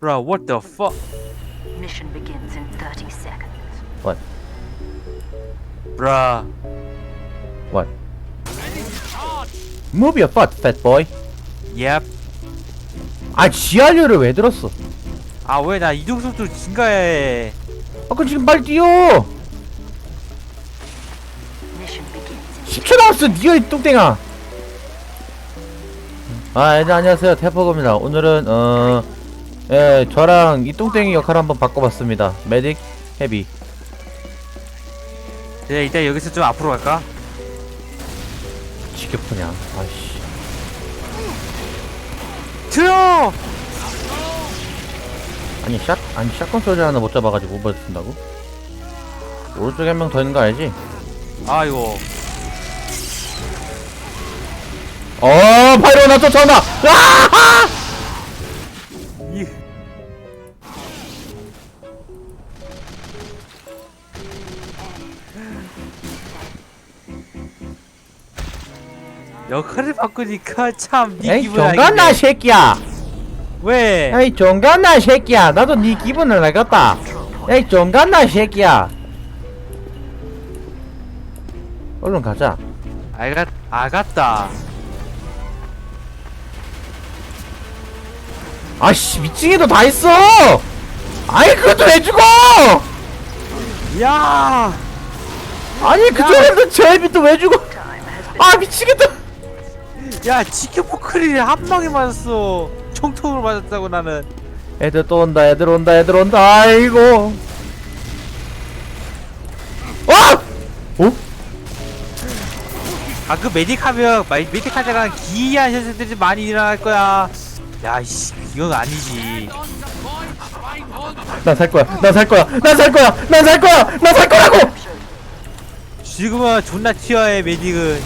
Bro, what the fuck? Mission begins in 30 seconds. What? Bruh. What? Move your foot, fat boy. Yep. 아 지하료를 왜 들었어? 아, 왜 나 이동 속도 증가해? 아까 지금 빨리 뛰어. Mission begins in 10초 남았어, 니가 이 뚱땡아. 아, 네, 안녕하세요, 태포입니다. 오늘은 어, 예, 저랑 이 뚱땡이 역할 한번 바꿔봤습니다. 메딕, 헤비. 그래, 일단 여기서 좀 앞으로 갈까? 지겹냐? 아씨. 들어! 아니 샷, 아니 샷건 소리 하나 못 잡아가지고 오버 쓴다고? 오른쪽에 한 명 더 있는 거 알지? 아이고. 어, 파이로 나 쫓아온다. 아! 역할을 바꾸니까 참네 에이, 기분 정간나 알겠네. 새끼야. 왜? 에이, 정간나 새끼야. 나도 네 기분을 알겠다. 에이, 정간나 새끼야. 얼른 가자. 알겠 알겠다. 아씨, 미팅에도 다 있어. 아이, 그것도 왜 죽어? 야! 아니, 그쪽에서 제비도 왜 죽어? 아, 미치겠다. 야 지켜포크리를 한 방에 맞았어. 총통으로 맞았다고 나는. 애들 또 온다, 애들 온다, 애들 온다. 아이고. 와! 어? 아그 메딕하면 마- 메딕하자가 기이한 현상들이 많이 일어날 거야. 야이씨 이건 아니지. 난 살 거야, 난 살 거야, 난 살 거야, 난 살 거야, 난 살 거라고! 지금은 존나 튀어해 메딕은.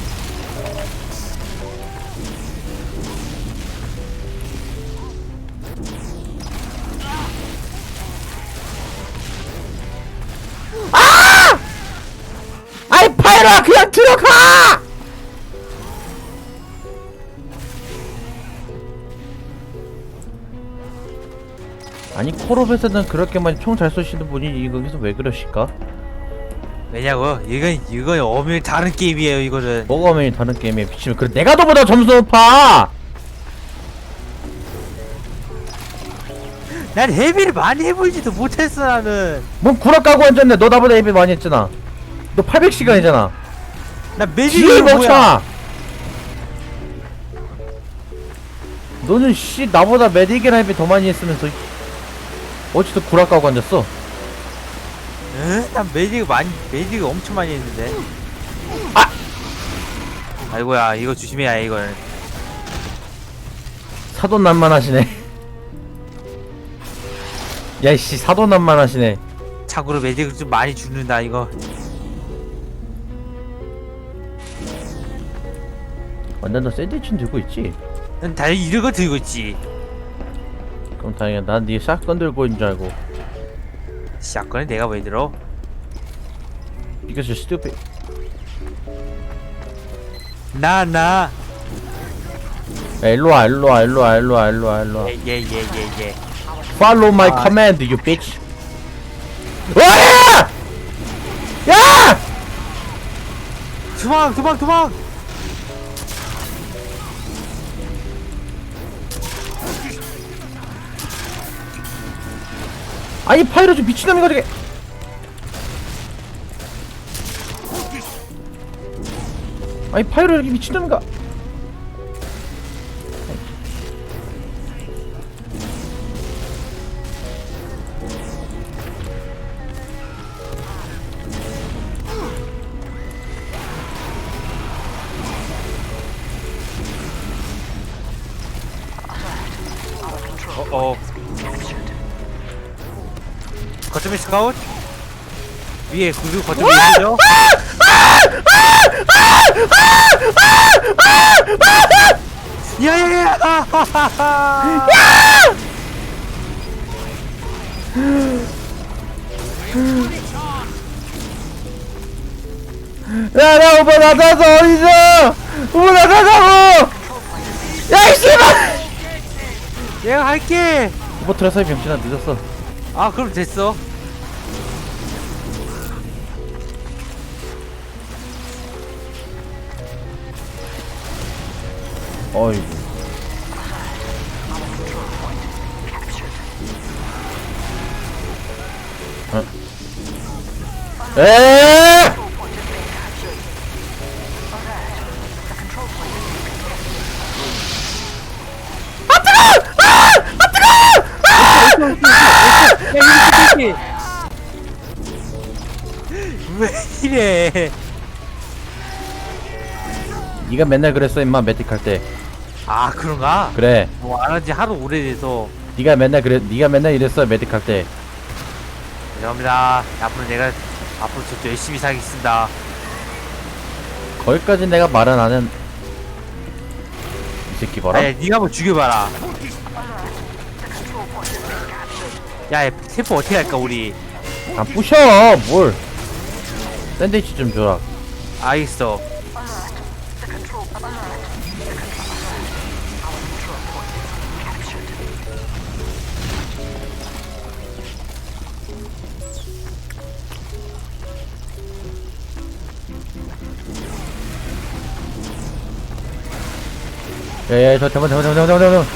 아니, 콜옵에서는 그렇게 많이 총 잘 쏘시는 분이 여기서 왜 그러실까? 왜냐고? 이건 이건 엄밀 다른 게임이에요 이거는. 뭐가 오면 다른 게임에 비치면 그래 내가 너보다 점수 높아! 난 헤비를 많이 해보지도 못했어 나는. 뭔 구라 까고 앉았네 너 나보다 예비 많이 했잖아 너 800시간이잖아 나 뒤에 메딕이 뭐야? 멍청아 너는 씨 나보다 메딕이나 예비 더 많이 했으면서 어찌도 구라 까고 앉았어 응? 난 메딕 많이 메딕 엄청 많이 했는데. 아! 아이고야 이거 조심해야 해 이걸. 사돈난만 하시네 야이씨 사돈난만 하시네 참고로 메딕을 좀 많이 죽는다 이거. 완전 너 샌드위치는 들고 있지? 난 다행히 이런 거 들고 있지. 그럼 다행이야 난네 샷건 들고 있는 줄 알고 샷건은 내가 왜 들어? Because you're stupid 나 나. 야 일로 와 일로 와 일로 와 일로 와 일로 와 일로 와 예예예예 예. Follow my 아. command, you bitch. 와! 야! 도망 도망 도망. 아니 파이로 좀 미친놈이가 저게. 아니 파이로 저기 미친놈인가? 스카웃? 위에 그리고 거점에 있죠? 야야야! 야, 나 오빠 나타서 어디서? 오빠 나타자고! 야, 이 씨발! 내가 할게. 후보트라서의 병신아 늦었어 아 그럼 됐어 어이구 어? 에 네가 맨날 그랬어 임마 매틱 할 때. 아 그런가? 그래. 뭐 안 한지 하도 오래돼서. 네가 맨날 그래 네가 맨날 이랬어 매틱 할 때. 죄송합니다. 앞으로 내가 앞으로 저 열심히 살겠습니다. 거기까지 내가 말은 안은 이 새끼 봐라. 니가 한번 죽여봐라. 야 세포 어떻게 할까 우리? 안 부셔 뭘. 샌드위치 좀 줘라. 알겠어 야야 저 잠깐 잠깐 잠깐 잠깐 잠깐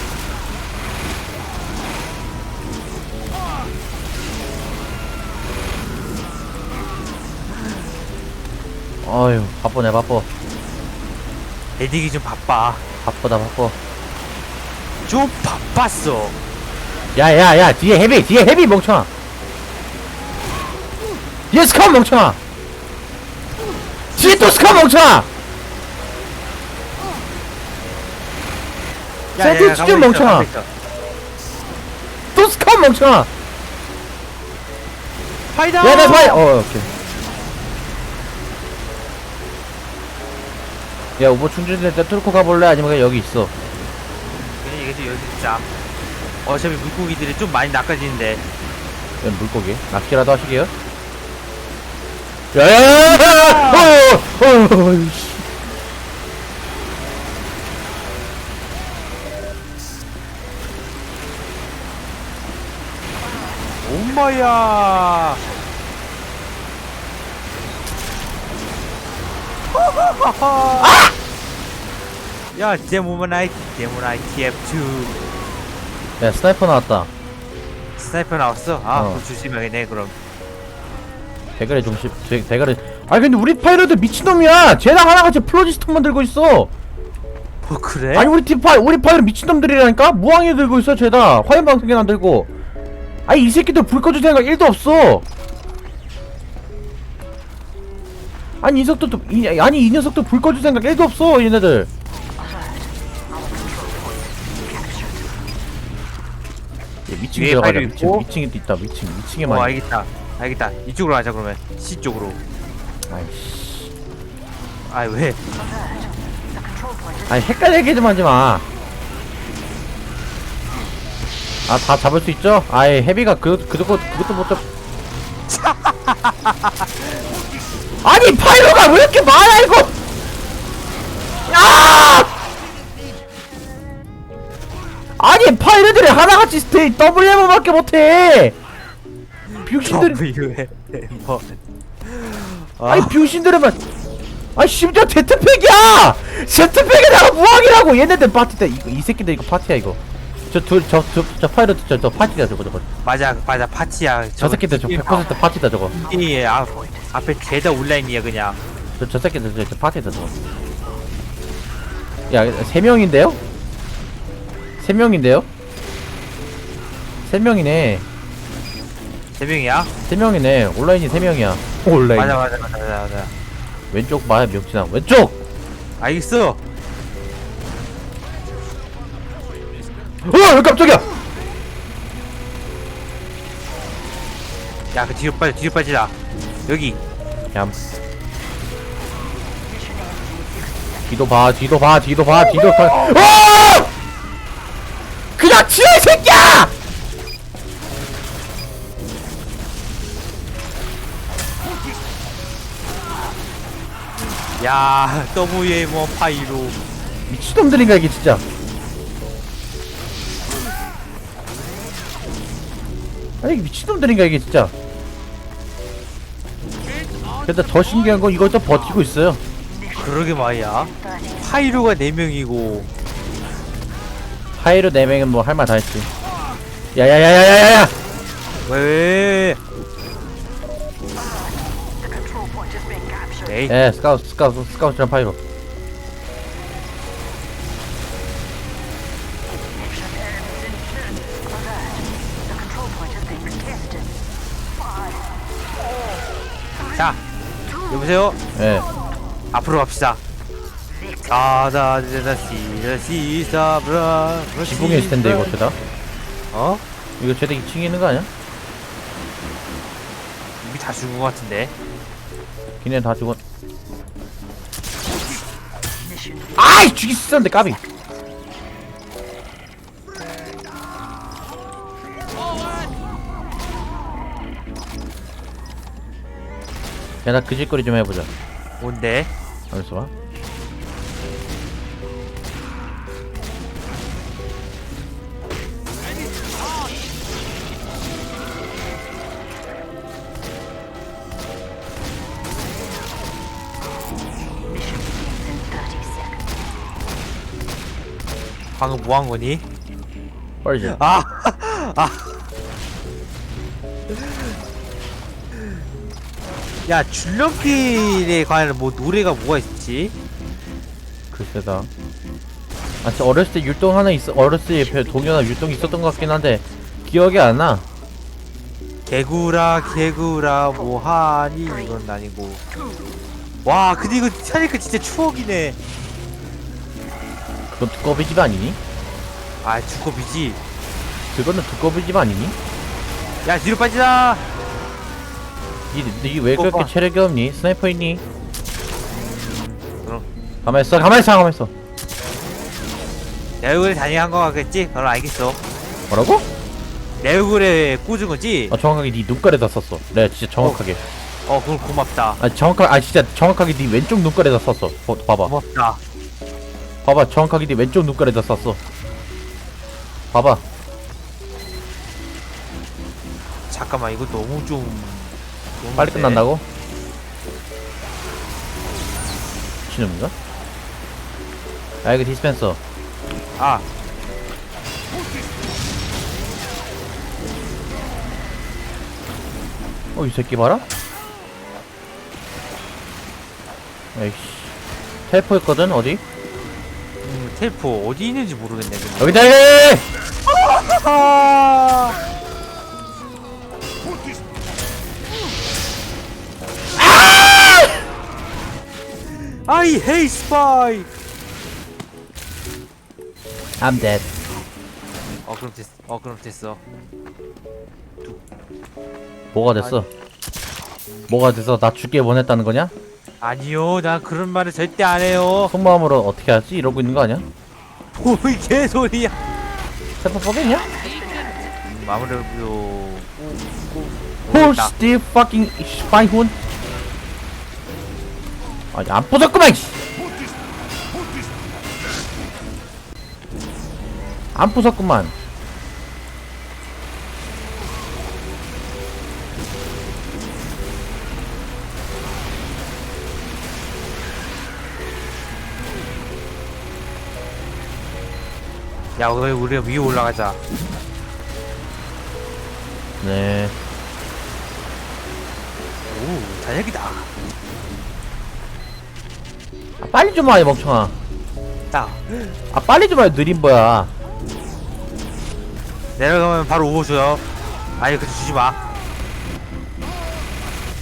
어휴 바쁘네 바빠. 에딕이 좀 바빠. 바쁘다 바빠. 좀 바빴어. 야야야 뒤에 헤비 뒤에 헤비 멍청아. 뒤에 스카 멍청아. 뒤에 또 스카 멍청아 샌드위치 좀 가만히 있어, 멍청아. 가만히 있어. 또 스카 멍청아. 파이다. 야나 파이 어 오케이. 야 오버 충전될 때 뚫고 가볼래? 아니면 그냥 여기 있어? 그냥 이게 좀 여기 있자 어차피 물고기들이 좀 많이 낚아지는데. 야, 물고기? 낚시라도 하시게요? 야야야야 씨. 엄마야. 야 데모나이 데모나이 TF2 야 스나이퍼 나왔다. 스나이퍼 나왔어? 아 어. 조심해야겠네 그럼. 대가리 대, 대가리. 아니 근데 우리 파이러들 미친놈이야! 쟤랑 하나같이 플로지스톤만 들고 있어! 뭐 그래? 아니 우리 팀 파이 우리 파이러 미친놈들이라니까? 무항이 들고 있어 쟤다. 화염 방석이나 들고 아니 이 새끼들 불 꺼줄 생각 1도 없어. 아니 이 녀석도 이, 아니 이 녀석도 불 꺼줄 생각 1도 없어 얘네들. 얘 미층 위에 들어가자. 미층 있고. 미층에 있다 미층 미층에 어 많이. 알겠다. 알겠다. 이쪽으로 가자 그러면. C 쪽으로. 아이씨. 아이 왜? 아니 헷갈리게 좀 하지 마. 아 다 잡을 수 있죠? 아이 헤비가 그 그것도 그것도 못 잡. 아니 파이로가 왜 이렇게 많아 이거? 야! 아니 파이로들이 하나같이 스테이 WM밖에 못해. 병신들이 W에 뭐 아니 병신들은 아니 심지어 제트팩이야! 제트팩에다가 무항이라고 얘네들 파티 때 이거 이 새끼들 이거 파티야 이거 저둘저저저 파이러트 저, 저 파티다 저거 저거. 맞아 맞아 파티야. 저 새끼들 저 100% 파티다 저거. 이 앞, 앞에 죄다 온라인이야 그냥. 저, 저 새끼들 저, 저 파티다 저거. 야세 명인데요? 세 명인데요? 세 명이네. 세 명이야? 세 명이네. 온라인이 세 명이야. 온라인. 맞아 맞아 맞아 맞아. 맞아 왼쪽 봐야 명진아 왼쪽! 알겠어 어 깜짝이야? 야 그 뒤로 빠져 뒤로 빠지라 여기. 얌. 뒤도 봐 뒤도 봐 뒤도 봐 뒤도 봐. 어! 그냥 치워 이 새끼야! 야 WM1 파이로. 미친놈들인가 이게 진짜 아니 이게 미친놈들인가 이게 진짜. 근데 더 신기한 건 이걸 또 버티고 있어요. 그러게 말이야. 30 파이루가 4명이고. 하이로 4명은 뭐 할 말 다 했지. 야야야야야야야! 왜. 에이. 예 스카우트 스카우트 스카우트랑 파이로 여보세요. 예 앞으로 갑시다. 다다다다시 시사브라 지붕에 있을 텐데 이거 죄다? 어? 이거 죄다 2층에 있는 거 아니야? 이미 다 죽은 것 같은데. 걔네 다 죽었 아이 죽이 있었는데 까비 야나 그 짓거리 좀 해보자 뭔데? 알았어 봐 mission begins in 30 seconds. 방금 뭐 한 거니? 빨리 좀 아! 아! 야 줄넘기에 관한 뭐 노래가 뭐가 있지? 글쎄다. 아 진짜 어렸을 때 율동 하나 있어 어렸을 때 동요나 율동 있었던 것 같긴 한데 기억이 안 나. 개구라 개구라 뭐하니? 이건 아니고. 와 근데 이거 사니까 진짜 추억이네. 그건 두꺼비 집 아니니? 아 두꺼비지. 그거는 두꺼비 집 아니니? 야 뒤로 빠지자 니왜 어, 그렇게 봐. 체력이 없니? 스나이퍼 있니? 그럼. 가만히 있어 가만히 있어 가만히 있어 내 얼굴에 단행한 거 같겠지? 그럼 알겠어 뭐라고? 내 얼굴에 꽂은 거지? 아 정확하게 네 눈깔에다 썼어 내가 진짜 정확하게 어 그럼 고맙다 아 정확하게 아 진짜 정확하게 네 왼쪽 눈깔에다 썼어 어, 봐봐 고맙다 봐봐 정확하게 네 왼쪽 눈깔에다 썼어 봐봐 잠깐만 이거 너무 좀 빨리 세. 끝난다고? 미친놈인가? 아 이거 디스펜서 아 어 이 새끼 봐라 에이씨 텔포 했거든 어디? 음, 텔포 어디 있는지 모르겠네 근데. 여기다 해! 아! I hate spy. I'm dead 어 그럼 됐어. 어 그럼 됐어. 뭐가 됐어? 뭐가 돼서 나 죽게 원했다는 거냐? 아니요, 나 그런 말을 절대 안 해요. 속마음으로 어떻게 하지? 이러고 있는 거 아니야? 뭐 개소리야. 세포 오, 오, 오, 나 still fucking spy혼? 아니 안 씨. 안 부쉈구만 야, 우리 우리가 위에 올라가자. 네 오, 아, 빨리 좀 와요 멍청아 딱 아 빨리 좀 와요 느린 거야 내려가면 바로 오버 줘요. 아니, 그 주지 마.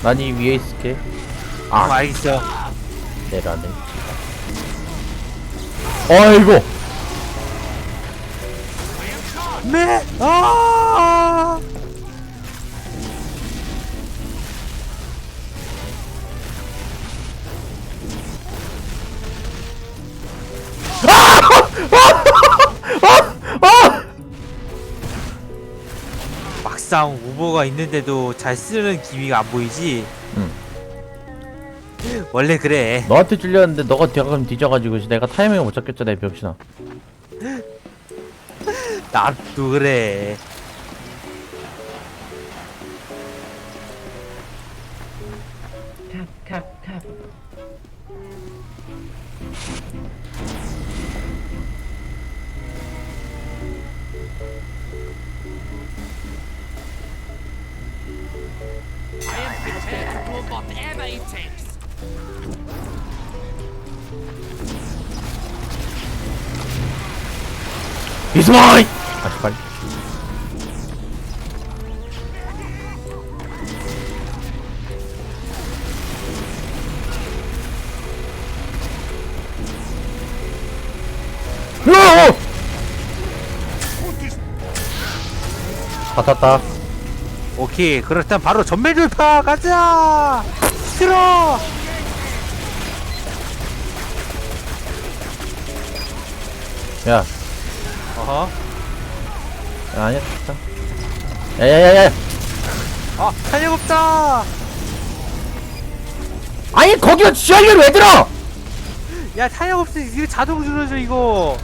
난 이 위에 있을게 아, 아 알겠어. 내려네 어이구 네. 아! 막상 우버가 있는데도 잘 쓰는 기미가 안 보이지? 응. 원래 그래. 너한테 찔렸는데 너가 뒤가면 뒤져가지고 내가 타이밍을 못 잡겠잖아 이 병신아 나도 그래. 이스마이! 아씨 빨리. 으아! 다 탔다. 오케이 그렇다면 바로 전멸 돌파. 가자! 들어! 야 어허 아니야. 됐다 야야야야. 아 탄력 없다 아니 거기가 지하철 왜 들어? 야 탄력 없어 이거 자동 줄어져 이거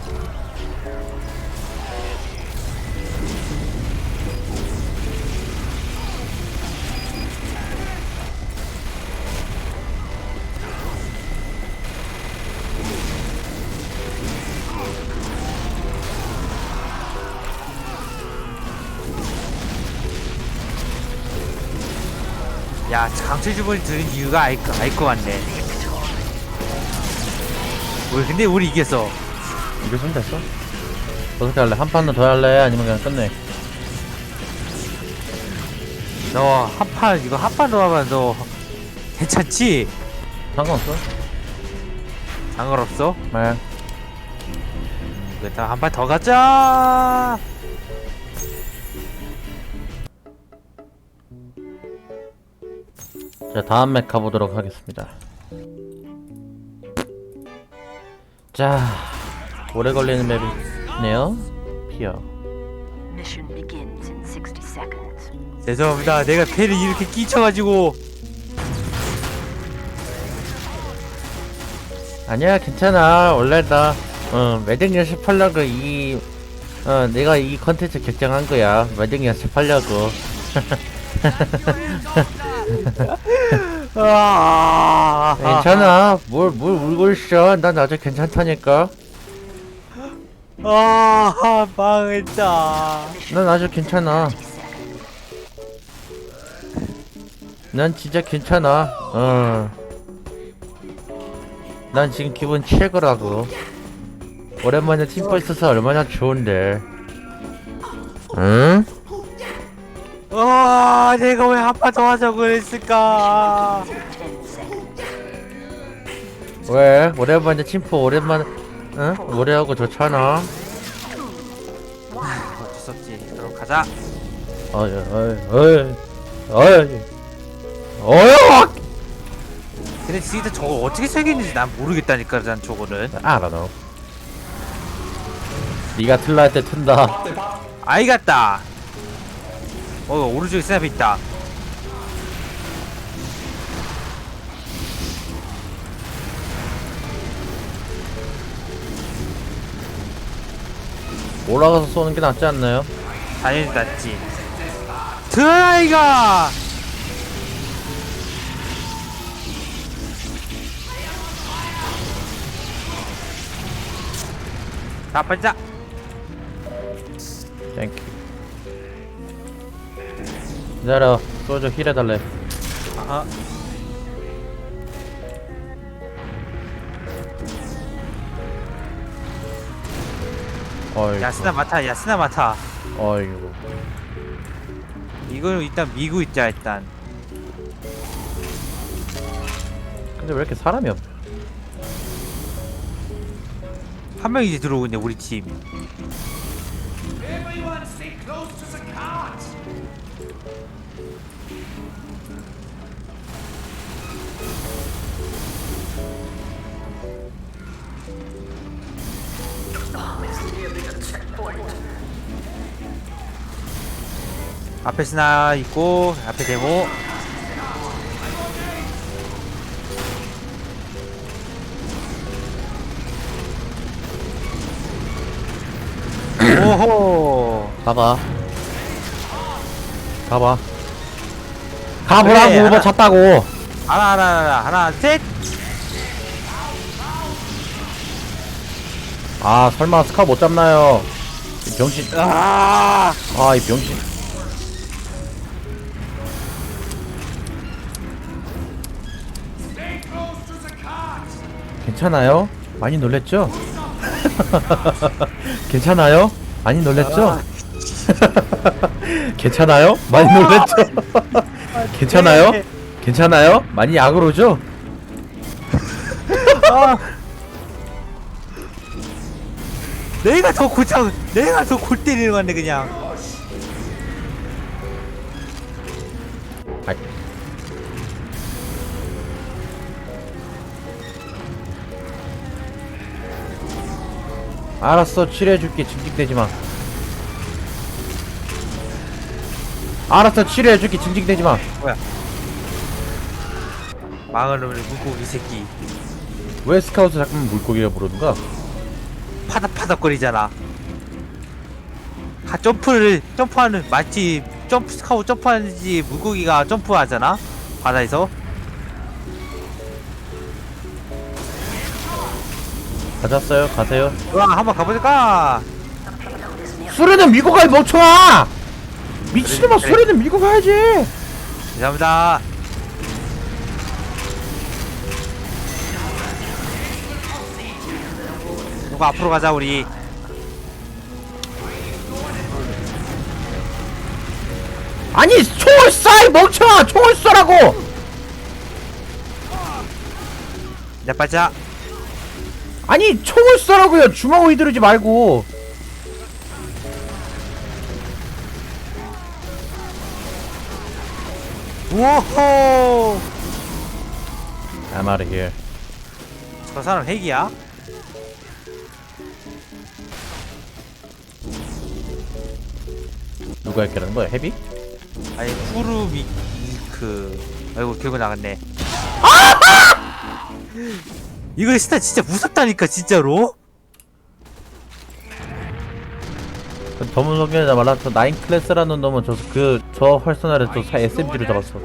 야 강철 주번이 들은 이유가 알, 거- 알것 같네. 우리 근데 우리 이겼어 이겼으면 됐어? 어떻게 할래? 한 판은 더 할래? 아니면 그냥 끝내? 너 한 판 이거 한판 넣어봐 너 괜찮지? 상관없어. 상관없어? 네. 일단 한판 더 가자 자 다음 맵 가보도록 하겠습니다. 자 오래 걸리는 맵이네요. 피어. Mission begins in 60 seconds. 죄송합니다. 내가 배를 이렇게 끼쳐가지고. 아니야 괜찮아. 원래 나어 매듭 연습하려고 이 어, 내가 이 컨텐츠 결정한 거야. 매듭 연습하려고 아. 괜찮아. 뭘 뭘 울고 있어? 난 아주 괜찮다니까. 아 망했다. 난 아주 괜찮아. 난 진짜 괜찮아. 어. 난 지금 기분 최고라고. 오랜만에 팀버 있어서 얼마나 좋은데. 응? 아 내가 왜 했을까? 10 seconds. 왜? 오랜만에 팀퍼 오랜만에 응? 노래하고 좋잖아. 어쩔 수 없지. 그럼 가자. 어이 어이 어이 어이 어이 근데 진짜 저거 어떻게 생겼는지 난 모르겠다니까 난 저거는 알아 너 니가 틀라 할 때 튼다. 아이 같다 어 오른쪽에 스냅 있다. 올라가서 쏘는 게 낫지 않나요? 당연히 낫지. 드라이가! 자 반자 땡큐 기다려. 소주 힐 해달래. 아하 어이구. 야스나 마타 야스나 마타. 어이구. 이거는 일단 미고 있자 일단. 근데 왜 이렇게 사람이 없냐? 한명 이제 들어오고 있네 우리 팀. Everyone stay close to the cards. 앞에 스나 있고 앞에 데모. 오호. 가봐 가봐 가보라고 그래, 뭐 알아. 찼다고 하나 하나 하나 하나 셋 아 설마 스카 못 잡나요 이 병신 아, 아이 병신 괜찮아요? 많이 놀랬죠? 괜찮아요? 많이 놀랬죠? 괜찮아요? 많이 놀랬죠? 괜찮아요? 괜찮아요? 많이 약으로죠? 내가 더 고창 내가 더 골 때리는 건데 그냥. 알았어 치료해줄게 징징대지 마. 알았어 치료해줄게 징징대지 마. 망할 놈의 물고기 새끼 왜 스카우트 잠깐만 물고기가 부르는가? 파닥파닥거리잖아 가 점프를 점프하는 마치 점프 스카우 점프하는지 물고기가 점프하잖아 바다에서 가졌어요 가세요. 와 한번 가볼까 수레는 밀고 가야 멍청아. 미친놈아 그래. 수레는 밀고 가야지. 감사합니다 누가 앞으로 가자 우리 아니 총을 쏴이 멍청아 총을 쏘라고. 내 빠자 아니 총을 쏘라고요 주먹 휘두르지 말고. 우호호 I'm out of here. 저 사람 핵이야? 누가 했겠다는 거야 헤비? 아니 후루미크 아이고 결국 나갔네 이거 스타 진짜 무섭다니까 진짜로 더 무섭게 말라 저 나인 클래스라는 놈은 저 그 저 활선화를 저 사- SMG로 잡았어.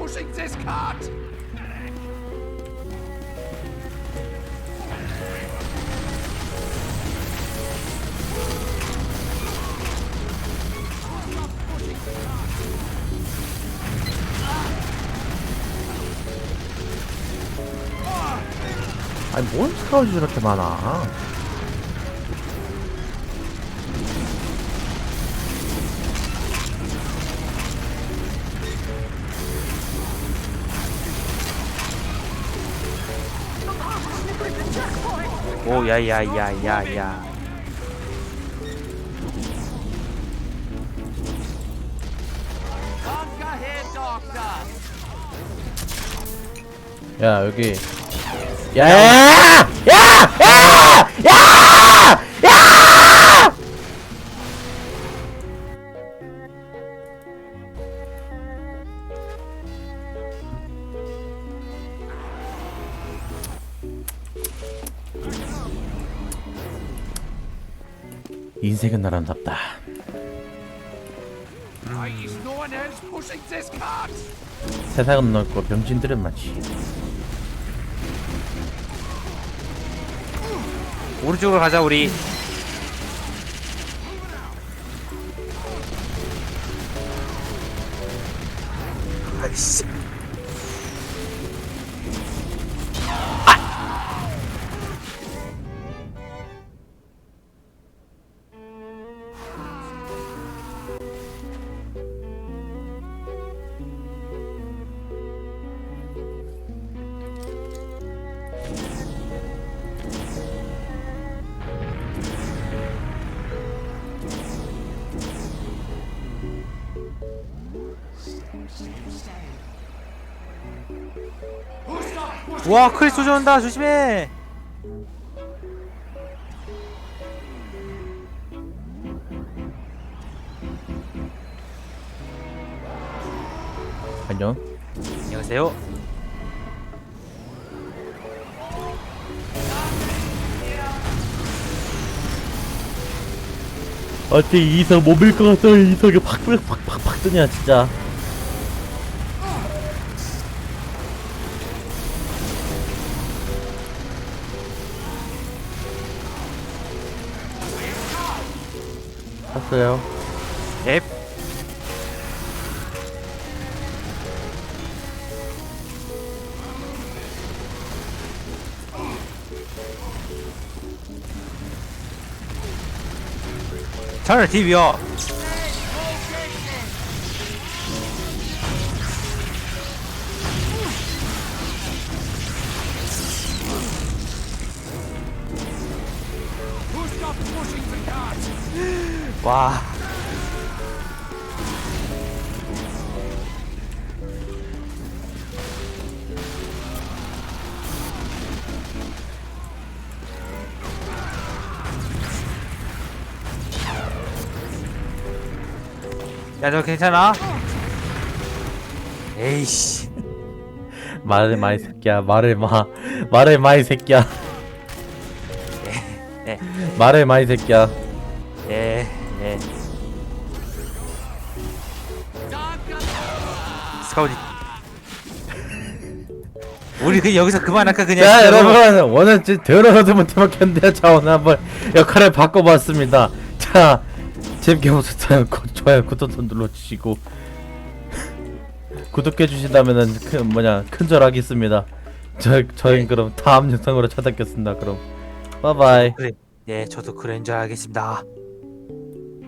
아니 뭔 스카웃이 저렇게 많아? 오 야야야야야. 야 여기 야야야야야야야 야! 인생은 나란답다. 세상은 넓고 병신들은 많지. 오른쪽으로 가자 우리 와 크리스 쫓아온다. 조심해. 안녕. 안녕하세요. 어째 이성 못밀것 같아 이성이 팍팍팍팍팍 뜨냐 진짜 알았어요. 앱. 차라리 TV요. 야, 너 괜찮아? 에이씨. 말을 마이 새끼야. 말을 마. 말을 마이 새끼야. 예, 말을 마이 새끼야. 예, 예. 스카우디. 우리 그 여기서 그만할까 그냥. 자? 여러분 오늘 더러워도 못해먹겠는데요 자 오늘 한번 역할을 바꿔봤습니다 자 재밌게 보셨다면 구- 좋아요 구독 좀 눌러주시고 구독해주신다면은 그 뭐냐 큰절하겠습니다 저 저희 그럼 다음 영상으로 찾아뵙겠습니다 그럼 바이바이. 예, 저도 그랜저 하겠습니다.